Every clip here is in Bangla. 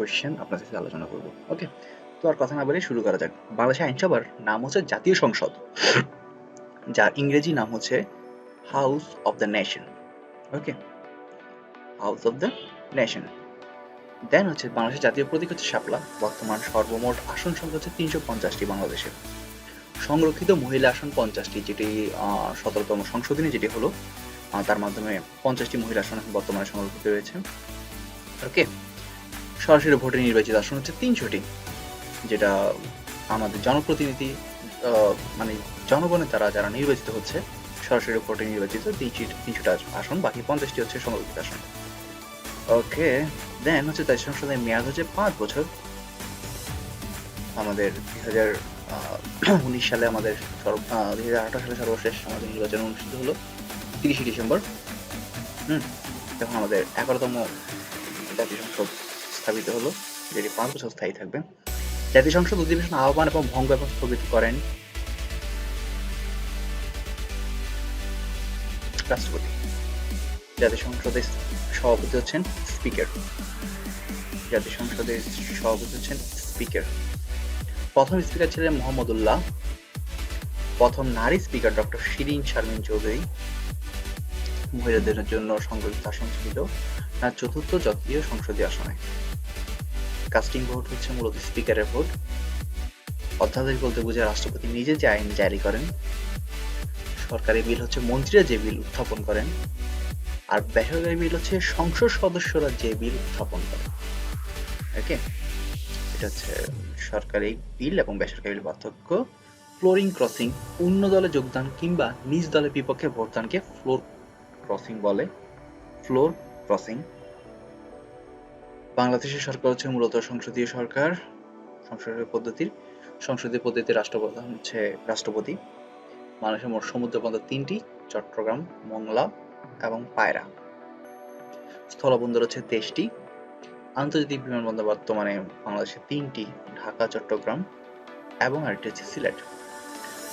কোয়েশ্চেন আপনাদের সাথে আলোচনা করব। ওকে তো আর কথা না বলে শুরু করা যাক। বাংলাদেশের আইনসভার নাম হচ্ছে জাতীয় সংসদ, যার ইংরেজি নাম হচ্ছে house of the nation okay house of the nation then হচ্ছে বাংলাদেশের জাতীয় প্রতীক হচ্ছে শাপলা। বর্তমান সর্বমোট আসন সংখ্যা হচ্ছে তিনশো পঞ্চাশটি বাংলাদেশে। সংরক্ষিত মহিলা আসন পঞ্চাশটি, যেটি সতেরোতম সংশোধনী যেটি হলো তার মাধ্যমে পঞ্চাশটি মহিলা আসন বর্তমানে সংরক্ষিত রয়েছে ওকে সরাসরি ভোটে নির্বাচিত আসন হচ্ছে তিনশোটি যেটা আমাদের জনপ্রতিনিধি মানে জনগণের দ্বারা যারা নির্বাচিত হচ্ছে, সরাসরি ভোটে নির্বাচিত তিনশো তিনশোটা আসন, বাকি পঞ্চাশটি হচ্ছে সংরক্ষিত আসন। ওকে, দেন হচ্ছে তাই সংসদের মেয়াদ হচ্ছে পাঁচ বছর। আমাদের দুই হাজার উনিশ সালে আমাদের দুই হাজার আঠারো সালে সর্বশেষ আমাদের নির্বাচন অনুষ্ঠিত হলো তিরিশে ডিসেম্বর। হুম, তখন আমাদের এগারোতম জাতীয় সংসদ। স্থাপিত হলো যেটি পাঁচ বছর স্থায়ী থাকবে জাতীয় সংসদ অধিবেশন আহ্বান এবং ভঙ্গ এবং স্থগিত করেন রাষ্ট্রপতি। জাতীয় সংসদের সভাপতি হচ্ছেন স্পিকার। জাতীয় সংসদের সভাপতি হচ্ছেন স্পিকার। প্রথম স্পিকার ছিলেন মোহাম্মদুল্লাহ, প্রথম নারী স্পিকার ডক্টর শিরিন শারমিন চৌধুরী। মহিলাদের জন্য সংরক্ষিত আসন ছিল আর চতুর্থ জাতীয় সংসদীয় আসনে। কাস্টিং ভোট হচ্ছে মূলত স্পিকারের ভোট অধ্যাদেশ বলতে বোঝায় রাষ্ট্রপতি নিজে যে আইন জারি করেন, সরকারি বিল হচ্ছে মন্ত্রীরা যে বিল উত্থাপন করেন, আর বেসরকারি বিল হচ্ছে সংসদ সদস্যরা যে বিল উত্থাপন করেন। ওকে এটা হচ্ছে সরকারি বিল এবং বেসরকারি বিল পার্থক্য। ফ্লোরিং ক্রসিং অন্য দলে যোগদান কিংবা নিজ দলের বিপক্ষে ভোটদানকে ফ্লোর ক্রসিং বলে। ফ্লোর ক্রসিং বাংলাদেশের সরকার হচ্ছে মূলত সংসদীয় সরকার, সংসদীয় পদ্ধতির সংসদীয় পদ্ধতির রাষ্ট্রপ্রধান হচ্ছে রাষ্ট্রপতি। বাংলাদেশের মোট সমুদ্র বন্দর তিনটি, চট্টগ্রাম, মংলা এবং পায়রা। স্থলবন্দর হচ্ছে তেইশটি। আন্তর্জাতিক বিমানবন্দর বর্তমানে বাংলাদেশে তিনটি, ঢাকা, চট্টগ্রাম এবং আরেকটি হচ্ছে সিলেট।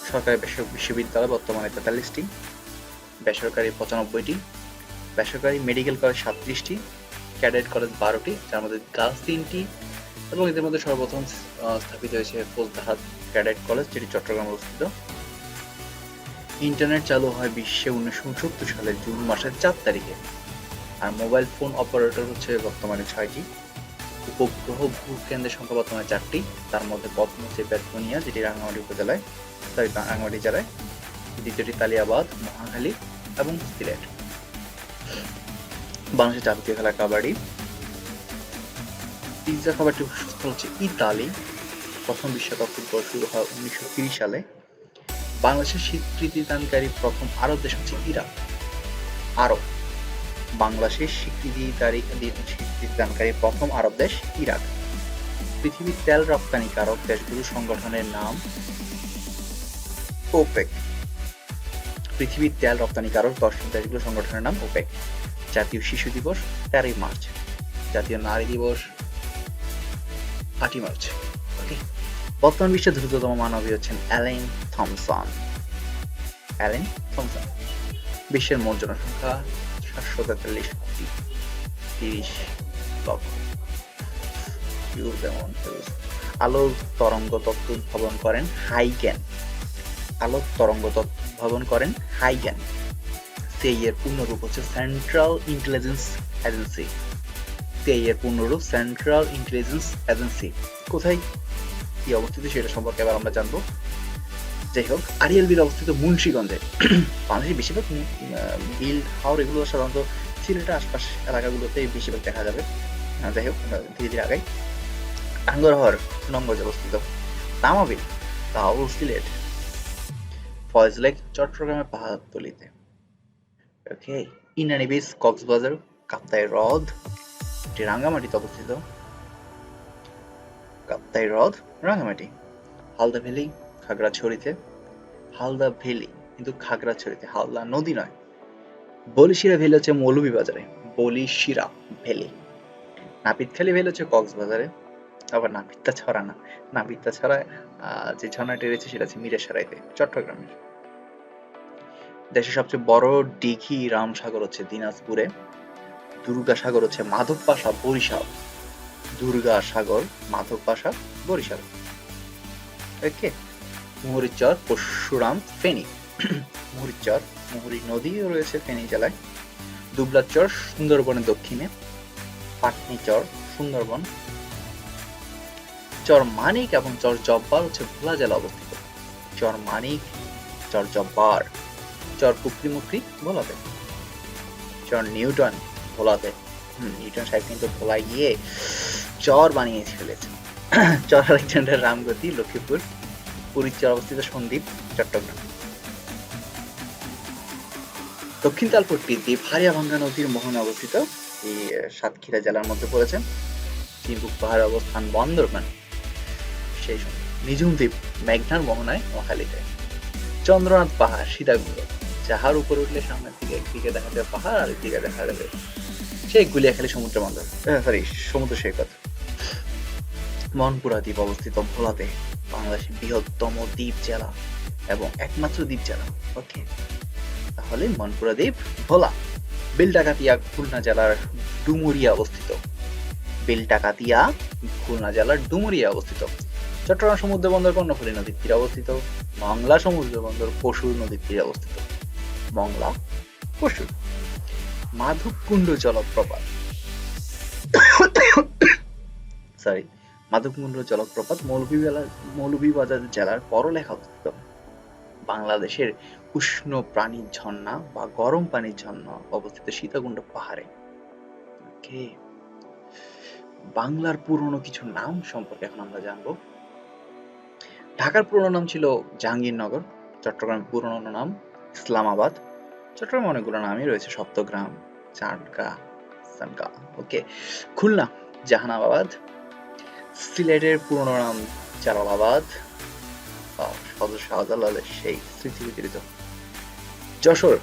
সরকারি বিশ্ববিদ্যালয় বর্তমানে তেতাল্লিশটি, বেসরকারি পঁচানব্বইটি, বেসরকারি মেডিকেল কলেজ সাতত্রিশটি ক্যাডেট কলেজ বারোটি, যার মধ্যে গার্লস তিনটি, এবং এদের মধ্যে সর্বপ্রথম স্থাপিত হয়েছে ফৌজদাহাত ক্যাডেট কলেজ, যেটি চট্টগ্রামে অবস্থিত। ইন্টারনেট চালু হয় বিশ্বে উনিশশো উনসত্তর সালের জুন মাসের চার তারিখে। আর মোবাইল ফোন অপারেটর হচ্ছে বর্তমানে ছয়টি। উপগ্রহ ভূকেন্দ্রের সংখ্যা বর্তমানে চারটি। তার মধ্যে প্রথম হচ্ছে বেতবনিয়া যেটি রাঙ্গামাটি উপজেলায় সরি রাঙ্গামাটি জেলায়, দ্বিতীয়টি তালিয়াবাদ, মহাখালী এবং সিলেট। বাংলাদেশের জাতীয় খেলা কাবাডি। পিৎজা খাবারটি উৎসস্থল হচ্ছে ইতালি। প্রথম বিশ্বকাপ ফুটবল শুরু হয় উনিশশো তিরিশ সালে। বাংলাদেশের স্বীকৃতিদানকারী প্রথম আরব দেশ হচ্ছে ইরাক। আরব। বাংলাদেশের স্বীকৃতিদারি স্বীকৃতিদানকারী প্রথম আরব দেশ ইরাক। পৃথিবীর তেল রপ্তানিকারক দেশগুলোর সংগঠনের নাম ওপেক। পৃথিবীর তেল রপ্তানিকারক দশ দেশগুলোর সংগঠনের নাম ওপেক। জাতীয় শিশু দিবস তেরোই মার্চ। জাতীয় নারী দিবস আটই মার্চ। ওকে। বর্তমান বিশ্বের দ্রুততম মানবী হচ্ছেন অ্যালেন থমসন। Allen Thomson. বিশ্বের মোট জনসংখ্যা সাতশো তেতাল্লিশ কোটি। তিরিশ লক্ষ। আলোক তরঙ্গ তত্ত্ব উদ্ভাবন করেন হাইগ্যান আলোক তরঙ্গ তত্ত্ব উদ্ভাবন করেন হাইগ্যান সেই এর পূর্ণরূপ হচ্ছে সেন্ট্রাল ইন্টেলিজেন্স এজেন্সি সেই এর পূর্ণরূপ সেন্ট্রাল ইন্টেলিজেন্স এজেন্সি কোথায়? কি অবস্থিত সেটা সম্পর্কে এবার আমরা জানব। যাই হোক, আরিয়াল বিল অবস্থিত মুন্সিগঞ্জে। বাংলাদেশের বেশিরভাগ বিল হাওড় এগুলো সাধারণত সিলেটের আশপাশ এলাকাগুলোতে বেশিরভাগ দেখা যাবে। যাই হোক ধীরে ধীরে আগাই। টাঙ্গরহর সুনামগঞ্জে অবস্থিত। তামাবিল তাও সিলেট। ফয়েজ লেক চট্টগ্রামের পাহাড়তলিতে। ওকে ইনানি বিচ কক্সবাজার কাপ্তাই হ্রদ এটি রাঙ্গামাটিতে অবস্থিত। কাপ্তাই হ্রদ রাঙ্গামাটি হালদা ভ্যালি, খাগড়াছড়িতে। হালদা ভ্যালি, কিন্তু খাগড়াছড়িতে, হালদা নদী নয়। বলিশিরা ভ্যালি হচ্ছে মৌলভীবাজারে, বলিশিরা ভ্যালি। নাপিতখালী ভ্যালি হচ্ছে কক্সবাজারে আবার নাপিতা ছড়া না। নাপিতা ছড়া যে ঝর্ণাটি রয়েছে, সেটা হচ্ছে মিরেসারাইতে চট্টগ্রামের। দেশের সবচেয়ে বড় দিঘি রামসাগর হচ্ছে দিনাজপুরে দুর্গাসাগর হচ্ছে মাধবপাশা, বরিশাল। দুর্গা সাগর মাধব পাশা বরিশাল। ওকে, মুহুরীচর, পরশুরাম, ফেনী। মুহুরীচর, মুহুরী নদীও রয়েছে ফেনী জেলায়। দুবলাচর, সুন্দরবনের দক্ষিণে। পাটনিচর, সুন্দরবন। চর মানিক এবং চর জব্বার হচ্ছে ভোলা জেলা অবস্থিত। চর মানিক, চর জব্বার। চর পুকরি মুকরি ভোলাতে চর নিউটন ভোলাতে নিউটন সাহেব কিন্তু ভোলায় গিয়ে চর বানিয়ে ফেলেছে চর আলেকজান্ডার রামগতি, লক্ষ্মীপুর, পুরীর চর অবস্থিত সন্দ্বীপ, চট্টগ্রাম। দক্ষিণ তালপট্টি দ্বীপ হারিয়াভাঙ্গা নদীর মোহনে অবস্থিত এই সাতক্ষীরা জেলার মধ্যে পড়েছে। চিরকুট পাহাড়ের অবস্থান বন্দরবান সেই সময় নিঝুম দ্বীপ মেঘনার মোহনায় মহালিতে। চন্দ্রনাথ পাহাড়, সীতাকুণ্ড। যাহার উপর উঠলে সামনের দিকে একদিকে দেখা যাবে পাহাড় আর একদিকে দেখা যাবে সেই গুলিয়াখালী সমুদ্র বন্দর। সরি সমুদ্র সৈকত। মনপুরা দ্বীপ অবস্থিত ভোলাতে বাংলাদেশের বৃহত্তম দ্বীপ জেলা এবং একমাত্র দ্বীপ জেলা। ওকে তাহলে মনপুরা দ্বীপ ভোলা। বেলডাকাতিয়া খুলনা জেলার ডুমুরিয়া অবস্থিত। বেলডাকাতিয়া খুলনা জেলার ডুমুরিয়া অবস্থিত। চট্টগ্রাম সমুদ্র বন্দর কর্ণফুলী নদীর তীরে অবস্থিত। বাংলা সমুদ্র বন্দর পশুর নদীর তীরে অবস্থিত। মংলা পশুর মাধবকুণ্ড জলপ্রপাত। সরি মাধবকুণ্ড জলপ্রপাত মৌলভীবাজার জেলার পরলেখা অবস্থিত বাংলাদেশের উষ্ণ প্রাণীর ঝর্ণা বা গরম পানির ঝর্ণা অবস্থিত সীতাকুণ্ড পাহাড়ে। ওকে বাংলার পুরনো কিছু নাম সম্পর্কে এখন আমরা জানব। ঢাকার পুরনো নাম ছিল জাহাঙ্গীরনগর, চট্টগ্রামের পুরনো নাম ইসলামাবাদ। চট্টগ্রামে অনেকগুলো নামই রয়েছে, সপ্তগ্রাম চাটগা সানগা ওকে খুলনা, জাহানাবাদ, সিলেটের পুরনো নাম জালালাবাদ সদর শাহজালালের সেই স্মৃতি বিতরিত যশোর,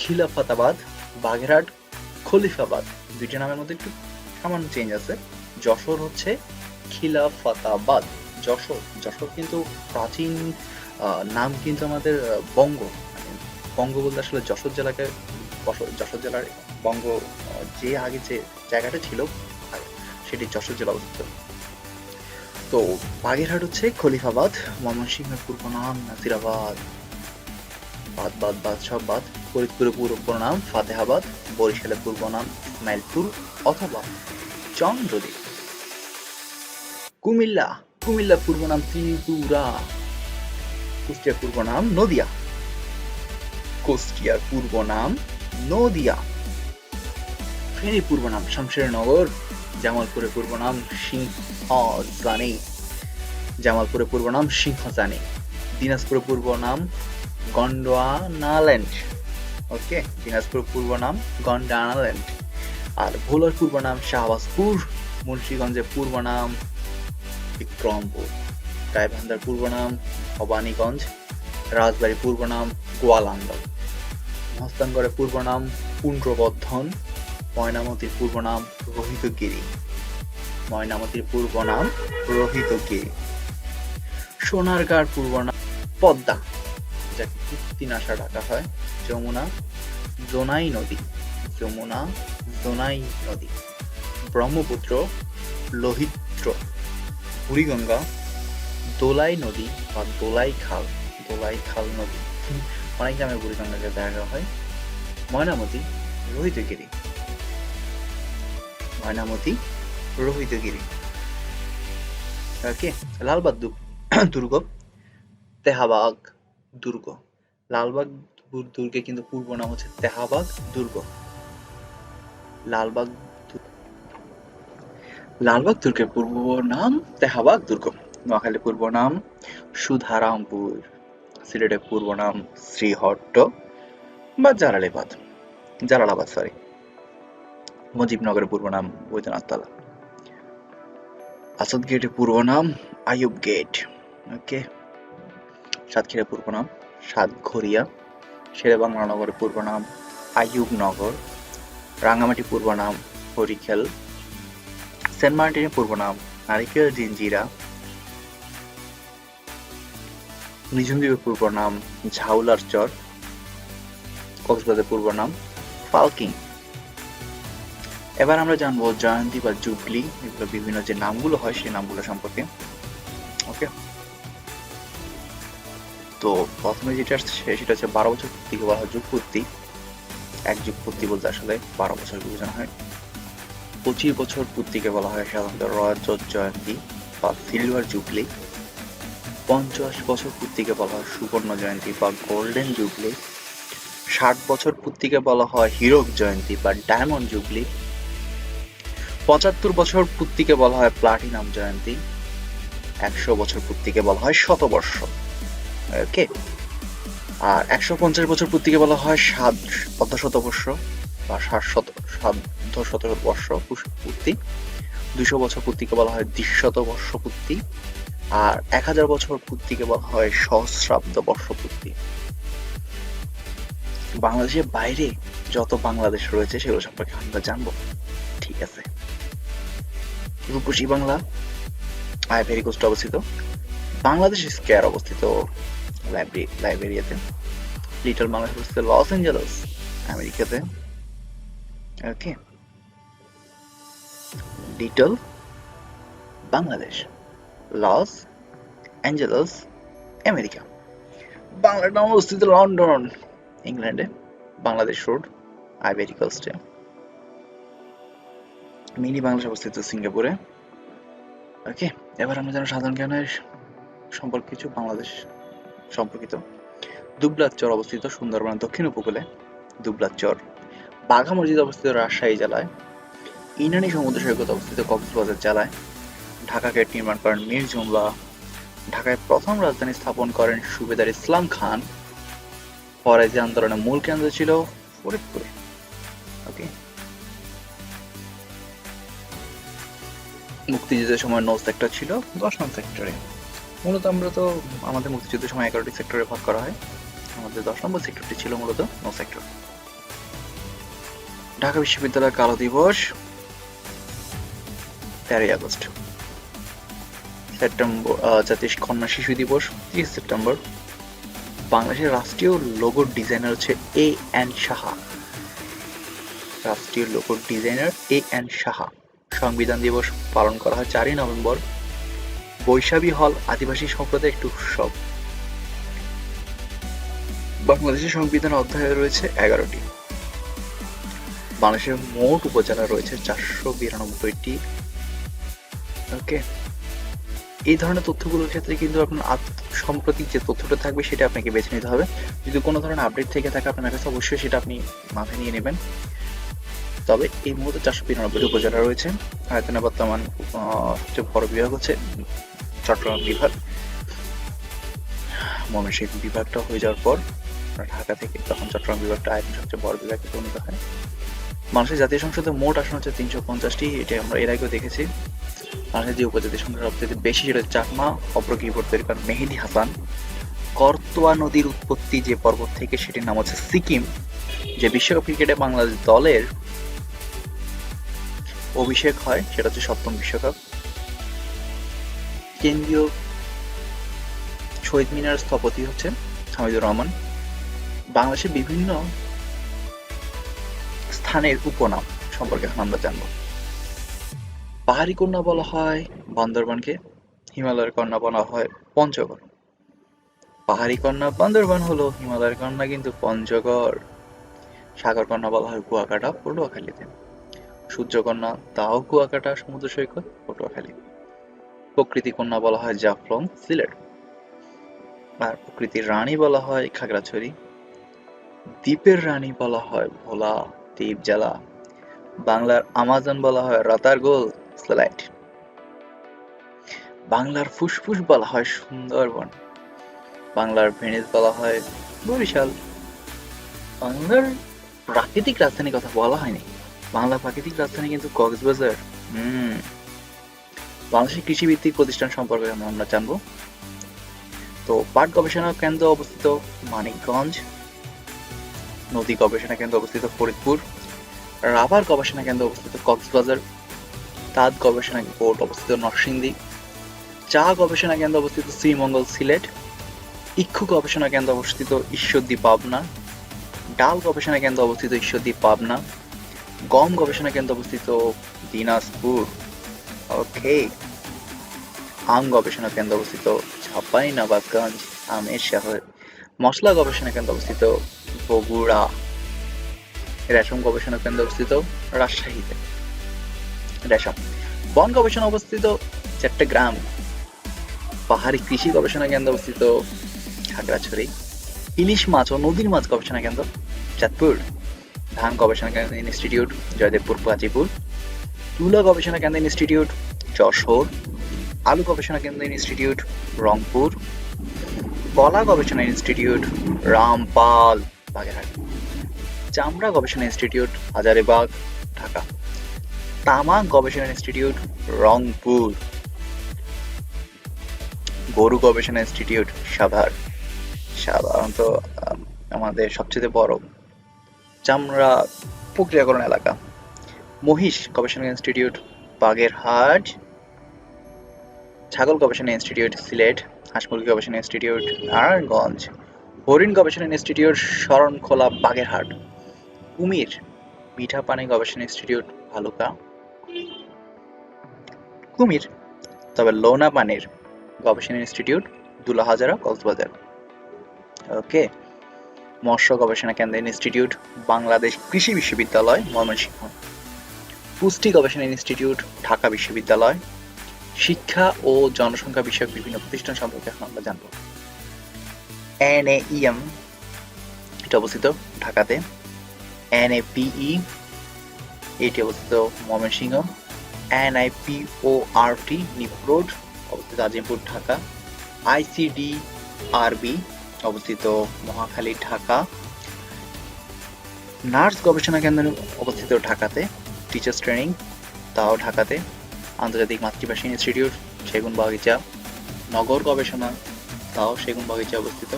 খিলাফাতাবাদ, বাগেরহাট, খলিফাবাদ, দুইটা নামের মধ্যে একটু সামান্য চেঞ্জ আছে। যশোর হচ্ছে খিলাফাতাবাদ। যশোর যশোর কিন্তু প্রাচীন নাম কিন্তু আমাদের বঙ্গ। বঙ্গ বলতে আসলে যশোর জেলাকে যশোর জেলার বঙ্গ যে আগে যে জায়গাটা ছিল সেটি যশোর জেলা অবস্থিত। তো বাগেরহাট হচ্ছে খলিফাবাদ, ময়মনসিংহের পূর্ব নাম নাসিরাবাদ, বাদ বাদ বাদ, সব বাদ। ফরিদপুরের পূর্ব নাম ফাতেহাবাদ, বরিশালের পূর্ব নাম ইসমাইলপুর অথবা চন্দ্রদ্বীপ। কুমিল্লা কুমিল্লা পূর্ব নাম ত্রিপুরা। কুষ্টিয়ার পূর্ব নাম নদিয়া। কুষ্টিয়ার পূর্ব নাম নদিয়া। ফেনী পূর্ব নাম শামশেরনগর, জামালপুরের পূর্ব নাম সিংহজানি। জামালপুরের পূর্ব নাম সিংহজানি। দিনাজপুরের পূর্ব নাম গন্ডোয়ানাল্যান্ড ওকে, দিনাজপুর পূর্ব নাম গন্ডানাল্যান্ড। আর ভোলার পূর্ব নাম শাহবাজপুর, মুন্সীগঞ্জের পূর্ব নাম বিক্রমপুর। গাইবান্ধার পূর্ব নাম ভবানীগঞ্জ। রাজবাড়ির পূর্ব নাম গোয়ালান্দল মহস্তানগড়ের পূর্ব নাম পুণ্ড্রবর্ধন ময়নামতির পূর্ব নাম রোহিতগিরি। ময়নামতির পূর্ব নাম রোহিতগিরি। সোনারগাঁর পূর্ব নাম পদ্মা। যাকে কীর্তিনাশা ডাকা হয়, যমুনা জোনাই নদী। যমুনা জোনাই নদী। ব্রহ্মপুত্র লোহিত্র বুড়িগঙ্গা দোলাই নদী বা দোলাই খাল। দোলাই খাল নদী। অনেক নামে বুড়িগঙ্গাকে দেখা হয়। ময়নামতি, রোহিতগিরি। ময়নামতি, রোহিতগিরি। ওকে লালবাগ দুর্গ, তেহাবাগ দুর্গ। লালবাগ দুর্গে কিন্তু পূর্ব নাম হচ্ছে তেহাবাগ দুর্গ। লালবাগ লালবাগ দুর্গের পূর্ব নাম তেহাবাগ দুর্গ। নোয়াখালীর পূর্ব নাম সুধারামপুর। সিলেটের পূর্ব নাম শ্রীহট্ট বা জালালাবাদ জালালাবাদ সরি মুজিবনগরের পূর্ব নাম বৈদ্যনাথতলা। আসাদ গেটের পূর্ব নাম আইয়ুব গেট ওকে সাতক্ষীরার পূর্ব নাম সাতঘরিয়া, শেরেবাংলা নগরের পূর্ব নাম আইয়ুব নগর রাঙ্গামাটি পূর্ব নাম হরিখেল সেন্ট মার্টিনের পূর্ব নাম নারিকেল জিঞ্জিরা নিঝুমদ্বীপের পূর্ব নাম ঝাউলার চর, কক্সবাজারের পূর্ব নাম পালকিং। এবার আমরা জানব জয়ন্তী বা জুবলি, এগুলো বিভিন্ন যে নামগুলো হয় সেই নামগুলো সম্পর্কে। ওকে? তো প্রথমে যেটা আসছে সেটা হচ্ছে বারো বছর পূর্তিকে বলা হয় যুগপূর্তি এক যুগ পূর্তি বলতে আসলে বারো বছর বোঝানো হয়। পঁচিশ বছর পূর্তিকে বলা হয় সাধারণত রজত জয়ন্তী বা সিলভার জুবলি। পঞ্চাশ বছর পূর্তিকে বলা হয় সুবর্ণ জয়ন্তী বা গোল্ডেন জুবলি। ষাট বছর পূর্তিকে বলা হয় হিরক জয়ন্তী বা ডায়মন্ড জুবলি। পঁচাত্তর বছর পূর্তিকে বলা হয় প্লাটিনাম জয়ন্তী। একশো বছর পূর্তিকে বলা হয় শতবর্ষ। ওকে? আর একশো পঞ্চাশ বছর পূর্তিকে বলা হয় সাত অর্ধশতবর্ষ বা ষাট শত সাধ্য শতবর্ষ পূর্তি। দুশো বছর পূর্তিকে বলা হয় দ্বিশত বর্ষ পূর্তি। আর এক হাজার বছর পূর্তিকে বলা হয় সহস্রাব্দ বর্ষ পূর্তি। বাংলাদেশের বাইরে যত বাংলাদেশ রয়েছে, সেগুলো সম্পর্কে আমরা জানব। ঠিক আছে। রূপসী বাংলা, আইভেরি কোস্টে অবস্থিত। বাংলাদেশ স্কোয়ার অবস্থিত লাইব্রেরি, লাইব্রেরিয়াতে। লিটল বাংলাদেশ অবস্থিত লস অ্যাঞ্জেলস, আমেরিকাতে। Okay. Little Bangladesh. Los Angeles, America. নাম অবস্থিত লন্ডন, ইংল্যান্ডে। বাংলাদেশ রোড আইভেরি কোস্টে মিনি বাংলাদেশ অবস্থিত সিঙ্গাপুরে। ওকে, এবার আমরা জানো সাধারণ জ্ঞানের সম্পর্কে কিছু, বাংলাদেশ সম্পর্কিত। দুবলার চর অবস্থিত সুন্দরবনের দক্ষিণ উপকূলে। দুবলার চর। বাঘা মসজিদ অবস্থিত রাজশাহী জেলায়। ইনানি সমুদ্র সৈকত অবস্থিত কক্সবাজার জেলায়। ঢাকা গেট নির্মাণ করেন মীর জুমলা। ঢাকায় প্রথম রাজধানী স্থাপন করেন সুবেদার ইসলাম খান। যে আন্দোলনের মূল কেন্দ্র ছিল ফরিদপুরে। মুক্তিযুদ্ধের সময় নো সেক্টর ছিল, দশ নং সেক্টরে মূলত আমরা তো আমাদের মুক্তিযুদ্ধের সময় এগারোটি সেক্টরে ভাগ করা হয়। আমাদের দশ নম্বর সেক্টরটি ছিল মূলত নো সেক্টর ঢাকা বিশ্ববিদ্যালয়ের কালো দিবস তেরোই আগস্ট। সেপ্টেম্বর জাতীয় কন্যা শিশু দিবস, তিরিশ সেপ্টেম্বর। বাংলাদেশের রাষ্ট্রীয় লোগোর ডিজাইনার হচ্ছে এ এন সাহা। রাষ্ট্রীয় লোগোর ডিজাইনার এ এন সাহা। সংবিধান দিবস পালন করা হয় চারই নভেম্বর। বৈশাখী হল আদিবাসী সম্প্রদায়ের একটি উৎসব। বাংলাদেশের সংবিধান অধ্যায়ে রয়েছে এগারোটি। বাংলাদেশের মোট উপজেলা রয়েছে চারশো বিরানব্বইটি। ওকে এই ধরনের তথ্যগুলোর ক্ষেত্রে কিন্তু আপনার সাম্প্রতিক যে তথ্যটা থাকবে সেটা আপনাকে বেছে নিতে হবে। যদি কোনো ধরনের আপডেট থেকে থাকে আপনার কাছে, অবশ্যই সেটা আপনি মাথায় নিয়ে নেবেন। তবে এই মুহূর্তে চারশো বিরানব্বইটি উপজেলা রয়েছে। আয়তনে বর্তমান সবচেয়ে বড় বিভাগ হচ্ছে চট্টগ্রাম বিভাগ। ময়মনসিংহ বিভাগটা হয়ে যাওয়ার পর ঢাকা থেকে তখন চট্টগ্রাম বিভাগটা আয়তন সবচেয়ে বড় বিভাগে পরিণত হয়। মানুষের জাতীয় সংসদে মোট আসন হচ্ছে তিনশো পঞ্চাশটি। এটা আমরা এর আগেও দেখেছি। বাংলাদেশের যে উপজাতি সংখ্যা সবচেয়ে বেশি সেটা চাকমা, অপর কিবোর্ড তৈরি করেন মেহেদি হাসান। করতোয়া নদীর উৎপত্তি যে পর্বত থেকে সেটির নাম হচ্ছে সিকিম, যে বিশ্বকাপ ক্রিকেটে বাংলাদেশ দলের অভিষেক হয়, সেটা হচ্ছে সপ্তম বিশ্বকাপ। কেন্দ্রীয় শহীদ মিনার স্থপতি হচ্ছে হামিদুর রহমান। বাংলাদেশের বিভিন্ন স্থানের উপনাম সম্পর্কে এখন আমরা জানব। পাহাড়ি কন্যা বলা হয়, বান্দরবানকে হিমালয়ের কন্যা বলা হয় পঞ্চগড়। পাহাড়ি কন্যা বান্দরবান হলো হিমালয়ের কন্যা কিন্তু পঞ্চগড়। সাগর কন্যা বলা হয় কুয়াকাটা, পটুয়াখালীতে। সূর্যকন্যা তাও কুয়াকাটা, সমুদ্র সৈকত, পটুয়াখালী। প্রকৃতি কন্যা বলা হয় জাফলং, সিলেট। আর প্রকৃতির রানী বলা হয় খাগড়াছড়ি। দ্বীপের রানী বলা হয় ভোলা দ্বীপ জেলা বাংলার আমাজন বলা হয় রাতারগোল সিলেট বাংলার ফুসফুস বলা হয় সুন্দরবন। বাংলার ভেনিস বলা হয় বরিশাল। বাংলার প্রাকৃতিক রাজধানীর কথা বলা হয়নি। বাংলার প্রাকৃতিক রাজধানী কিন্তু কক্সবাজার। হুম। বাংলাদেশের কৃষিভিত্তিক প্রতিষ্ঠান সম্পর্কে আমরা জানব। তো পাট গবেষণা কেন্দ্র অবস্থিত মানিকগঞ্জ। নদী গবেষণা কেন্দ্র অবস্থিত ফরিদপুর। রাবার গবেষণা কেন্দ্র অবস্থিত কক্সবাজার। তাঁত গবেষণা বোর্ড অবস্থিত নরসিংদী, চা গবেষণা কেন্দ্র অবস্থিত শ্রীমঙ্গল সিলেট, ইক্ষু গবেষণা কেন্দ্র অবস্থিত ঈশ্বরদী পাবনা, ডাল গবেষণা কেন্দ্র অবস্থিত ঈশ্বরদী পাবনা, গম গবেষণা কেন্দ্র অবস্থিত দিনাজপুর। ওকে। আম গবেষণা কেন্দ্র অবস্থিত ছাপাই নবাবগঞ্জ আমের শহর। মশলা গবেষণা কেন্দ্র অবস্থিত বগুড়া। রেশম গবেষণা কেন্দ্র অবস্থিত রাজশাহীতে। রেশম বন গবেষণা অবস্থিত চট্টগ্রাম। পাহাড়ি কৃষি গবেষণা কেন্দ্র অবস্থিত খাগড়াছড়ি। ইলিশ মাছ ও নদীর মাছ গবেষণা কেন্দ্র চাঁদপুর। ধান গবেষণা কেন্দ্র ইনস্টিটিউট জয়দেবপুর, গাজীপুর। তুলা গবেষণা কেন্দ্র ইনস্টিটিউট যশোর। আলু গবেষণা কেন্দ্র ইনস্টিটিউট রংপুর। কলা গবেষণা ইনস্টিটিউট রামপাল, বাগেরহাট। চামড়া গবেষণা ইনস্টিটিউট হাজারিবাগ, ঢাকা। তামাক গবেষণা ইনস্টিটিউট, রংপুর। গরু গবেষণা ইনস্টিটিউট, সাভার। সাধারণত আমাদের সবচেয়ে বড় চামড়া প্রক্রিয়াকরণ এলাকা। মহিষ গবেষণা ইনস্টিটিউট, বাগেরহাট। ছাগল গবেষণা ইনস্টিটিউট, সিলেট। হাঁস মুরগি গবেষণা ইনস্টিটিউট, নারায়ণগঞ্জ। হরিণ গবেষণা ইনস্টিটিউট, শরণখোলা, বাগেরহাট। কুমির, মিঠা পানি গবেষণা ইনস্টিটিউট, ভালুকা। কুমির, তবে লোনা পানির গবেষণা ইনস্টিটিউট দুলাহাজারা কক্সবাজার। ওকে, মৎস্য গবেষণা কেন্দ্র ইনস্টিটিউট বাংলাদেশ কৃষি বিশ্ববিদ্যালয়, ময়মনসিংহ। পুষ্টি গবেষণা ইনস্টিটিউট ঢাকা বিশ্ববিদ্যালয়, শিক্ষা ও জনসংখ্যা বিষয়ক বিভিন্ন প্রতিষ্ঠান সম্পর্কে এখন আমরা জানব। এনএইএম, এটা অবস্থিত ঢাকাতে। এন এ এনএপিই, এটি অবস্থিত ময়মনসিংহ। এনআইপিওআরটি নিপ্রোড অবস্থিত আজিমপুর, ঢাকা। আইসিডি আরবি অবস্থিত মহাখালী, ঢাকা। নার্স গবেষণা কেন্দ্র অবস্থিত ঢাকাতে টিচার্স ট্রেনিং তাও ঢাকাতে। আন্তর্জাতিক মাতৃভাষা ইনস্টিটিউট সেগুন বাগিচা নগর গবেষণা, তাও সেগুন বাগিচা অবস্থিত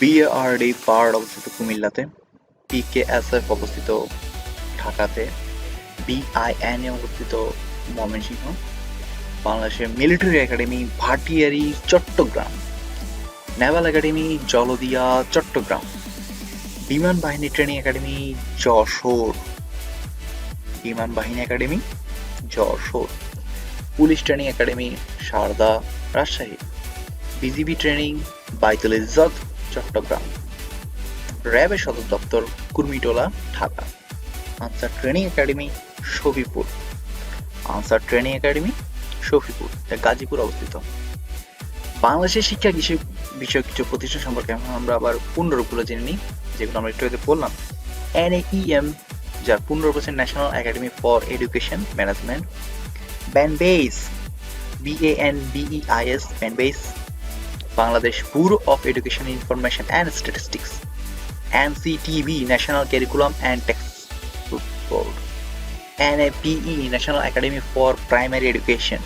বিএআরডি পার্ড অবস্থিত কুমিল্লাতে। পিকেএসএফ অবস্থিত ঢাকাতে। বিআইএনএ অবস্থিত ময়মনসিংহ, বাংলাদেশের military academy, Bhatiary, Chittagong, naval academy, Jaldia, Chittagong, বিমান বাহিনী ট্রেনিং একাডেমি, যশোর, বিমান বাহিনী academy, Jessore, police training academy, Sarda, Rajshahi, BGB training, Baitul Izzat, Chittagong, র্যাবের সদর দপ্তর, Kurmitola, Dhaka, Ansar training academy Shafipur. Ansar training academy, Shafipur যা গাজীপুর অবস্থিত। বাংলাদেশের শিক্ষা কৃষি বিষয়ক কিছু প্রতিষ্ঠান সম্পর্কে আমরা আবার পূর্ণরূপগুলো জেনে নিই, যেগুলো আমরা একটু আগে বললাম। এনএইএম যার পূর্ণরূপ হচ্ছে National Academy for Education Management BANBEIS BAN BEIS BANBEIS Bangladesh Bureau of Education Information and Statistics NCTB National Curriculum and Text Board NAPE National Academy for Primary Education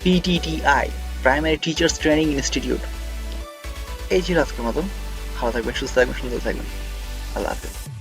PTTI Primary Teachers Training Institute এই ছিল আজকের মতন ভালো থাকবেন সুস্থ থাকবেন সুন্দর থাকবেন আল্লাহ হাফেজ